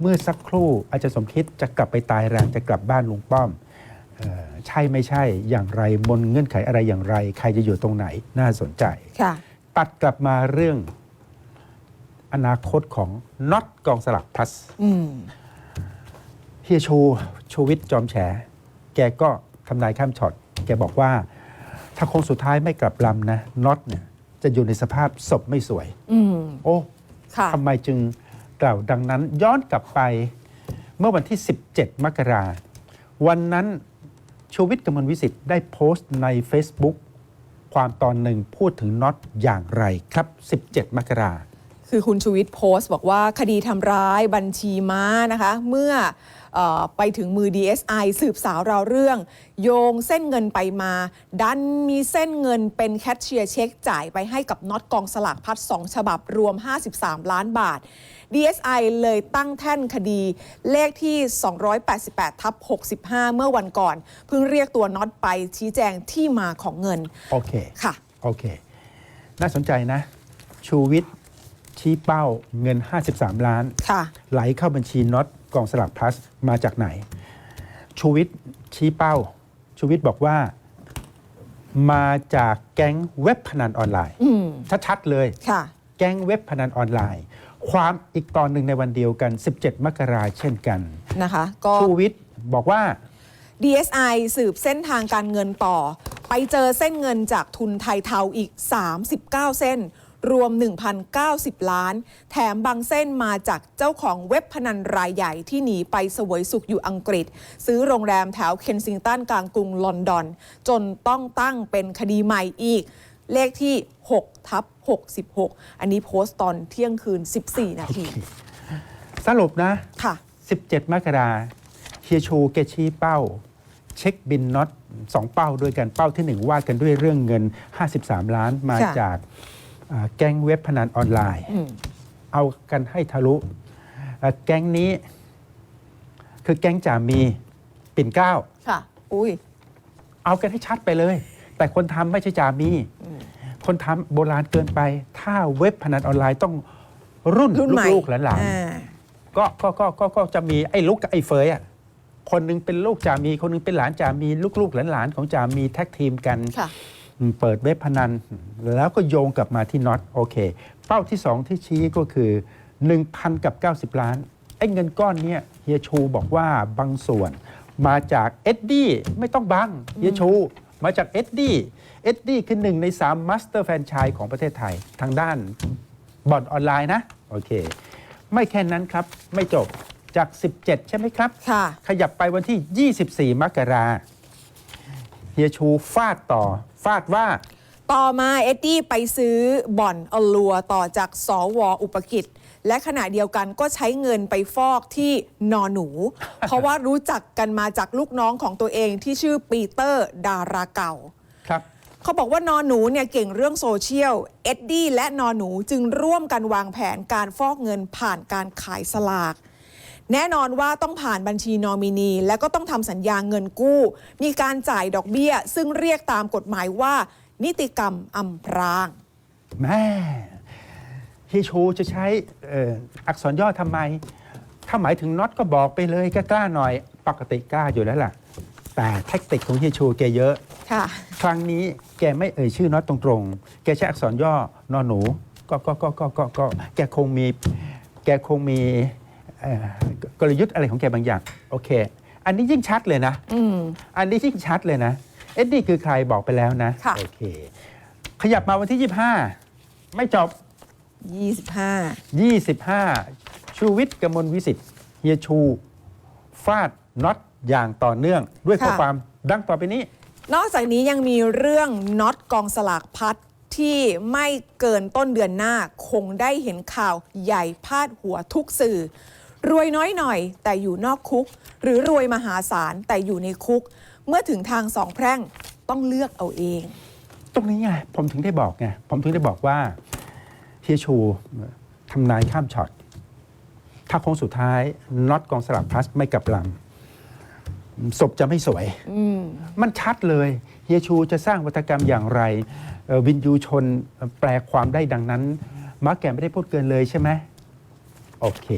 เมื่อสักครู่อาจารย์สมคิดจะกลับไปตายแรงจะกลับบ้านลุงป้อมเอ่อใช่ไม่ใช่อย่างไรบนเงื่อนไขอะไรอย่างไร ใครจะอยู่ตรงไหนน่าสนใจค่ะตัดกลับมาเรื่องอนาคตของน็อตกองสลักพลัสอืมเฮียชูชูวิทย์จอมแฉ แกก็ทำนายข้ามช็อต แกบอกว่า ถ้าโคงสุดท้ายไม่กลับลำนะน็อตเนี่ยจะอยู่ในสภาพศพไม่สวยอืมโอ้ค่ะทำไมจึง กล่าวดังนั้นย้อนกลับไปเมื่อวันที่ 17 มกราวันนั้นชูวิทย์กมลวิสิทธิ์ได้โพสต์ใน Facebook ความตอนหนึ่งพูดถึงน็อตอย่างไรครับ 17 มกราคื อคุณชูวิทย์โพสต์ บอกว่าคดีทำร้ายบัญชีม้านะคะ เมื่อเออไปถึงมือ DSI สืบสาวราวเรื่อง โยงเส้นเงินไปมา ดันมีเส้นเงินเป็นแคชเชียร์เช็คจ่ายไปให้กับน็อตกองสลากพัด 2 ฉบับรวม 53 ล้านบาท DSI เลยตั้งแท่นคดีเลขที่ 288ทับ65 เมื่อวันก่อน เพิ่งเรียกตัวน็อตไปชี้แจงที่มาของเงิน โอเค ค่ะ โอเค น่าสนใจนะ ชูวิทย์ ชี้เป้าเงิน 53 ล้าน ค่ะ ไหลเข้าบัญชีน็อตกองสลักพลัสมาจากไหน ชูวิทย์ชี้เป้า ชูวิทย์บอกว่ามาจากแก๊งเว็บพนันออนไลน์ อืมชัดๆเลย ค่ะ แก๊งเว็บพนันออนไลน์ ความอีกตอนหนึ่งในวันเดียวกัน 17 มกราเช่นกัน นะคะ ก็ ชูวิทย์บอกว่า DSI สืบเส้นทางการเงินต่อ ไปเจอเส้นเงินจากทุนไทยเทาอีก 39 เส้น รวม 1,090 ล้าน แถมบางเส้นมาจากเจ้าของเว็บพนันรายใหญ่ที่หนีไปเสวยสุขอยู่อังกฤษ ซื้อโรงแรมแถวเคนซิงตันกลางกรุงลอนดอน จนต้องตั้งเป็นคดีใหม่อีก เลขที่6ทับ66 อันนี้โพสต์ตอนเที่ยงคืน 14 นาที สรุปนะ ค่ะ 17 มกราเฮียชูแกชี้เป้า เช็คบินน็อตสองเป้าด้วยกันเป้าที่หนึ่งว่ากันด้วยเรื่องเงิน 53 ล้านมาค่ะจากอ่า แก๊งเว็บพนันออนไลน์อืมเอากันให้ทะลุอ่าแก๊งนี้ คือแก๊งจ่ามีปิ่นเกล้าค่ะ อุ้ยเอากันให้ชัดไปเลย แต่คนทำไม่ใช่จ่ามี คนทำโบราณเกินไป ถ้าเว็บพนันออนไลน์ต้องรุ่นรุ่นใหม่ลูกๆหลานๆอ่าก็ก็ก็ก็ก็จะมีไอ้ลุกกับไอ้เฟยอะคนหนึงเป็นลูกจามี คนหนึงเป็นหลานจามี ลูกๆหลานๆของจามีแท็กทีมกันค่ะอืม เปิดเว็บพนัน แล้วก็โยงกลับมาที่น็อตโอเค เป้าที่สองที่ชี้ก็คือ 1,000 กับ 90 ล้านไอ้เงินก้อนเนี้ยเฮียชูบอกว่าบางส่วน มาจากเอ็ดดี้ไม่ต้องบังเฮียชูมาจากเอ็ดดี้เอ็ดดี้คือหนึ่งใน3มาสเตอร์แฟรนไชส์ของประเทศไทย ทางด้านบ่อนออนไลน์นะ โอเค ไม่แค่นั้นครับ ไม่จบจาก 17 ใช่ไหมครับค่ะขยับไปวันที่ 24 มกราเฮียชูฟาดต่อ ฟาดว่า ต่อมาเอ็ดดี้ไปซื้อบ่อนอลัวต่อจากสวอุปกิจ และขณะเดียวกันก็ใช้เงินไปฟอกที่นอนหนู เพราะว่ารู้จักกันมาจากลูกน้องของตัวเองที่ชื่อปีเตอร์ดาราเก่า ครับเขาบอกว่านอนหนูเนี่ยเก่งเรื่องโซเชียล เอ็ดดี้และนอนหนูจึงร่วมกันวางแผนการฟอกเงินผ่านการขายสลาก แน่นอนว่าต้องผ่านบัญชีนอมินี และก็ต้องทำสัญญาเงินกู้ มีการจ่ายดอกเบี้ย ซึ่งเรียกตามกฎหมายว่า นิติกรรมอำพรางแม่เฮียชูจะใช้เอ่ออักษรย่อทำไม ถ้าหมายถึงน็อตก็บอกไปเลยกล้าๆหน่อย ปกติกล้าอยู่แล้วล่ะ แต่แท็กติกของเฮียชูแกเยอะค่ะครั้งนี้แกไม่เอ่ยชื่อน็อตตรงๆ แกใช้อักษรย่อนอนหนู ก็ก็ก็ก็ก็ก็แกคงมีแกคงมีเอ่อ กลยุทธ์อะไรของแกบางอย่าง โอเค อันนี้ยิ่งชัดเลยนะ อืม อันนี้ยิ่งชัดเลยนะ เอ็ดดี้คือใครบอกไปแล้วนะ ค่ะ โอเค ขยับมาวันที่ 25 ไม่จบ25 25 ชูวิทย์กมลวิสิทธิ์เฮียชู ฟาดน็อตอย่างต่อเนื่อง ด้วยข้อค่ะความดังต่อไปนี้ นอกจากนี้ยังมีเรื่องน็อตกองสลากพัดที่ไม่เกินต้นเดือนหน้าคงได้เห็นข่าวใหญ่พาดหัวทุกสื่อ รวยน้อยหน่อย แต่อยู่นอกคุก หรือรวยมหาศาลแต่อยู่ในคุก เมื่อถึงทางสองแพร่งต้องเลือกเอาเอง ตรงนี้ไงผมถึงได้บอกไงผมถึงได้บอกว่าเฮียชูทำนายข้ามช็อตถ้าโค้งสุดท้ายน็อตกองสลับพลัสไม่กลับลำศพจะไม่สวยมันชัดเลย เฮียชูจะสร้างวัตกรรมอย่างไรเอ่อวินยูชนแปลความได้ดังนั้นมาร์กแกไม่ได้พูดเกินเลยใช่ไหมโอเค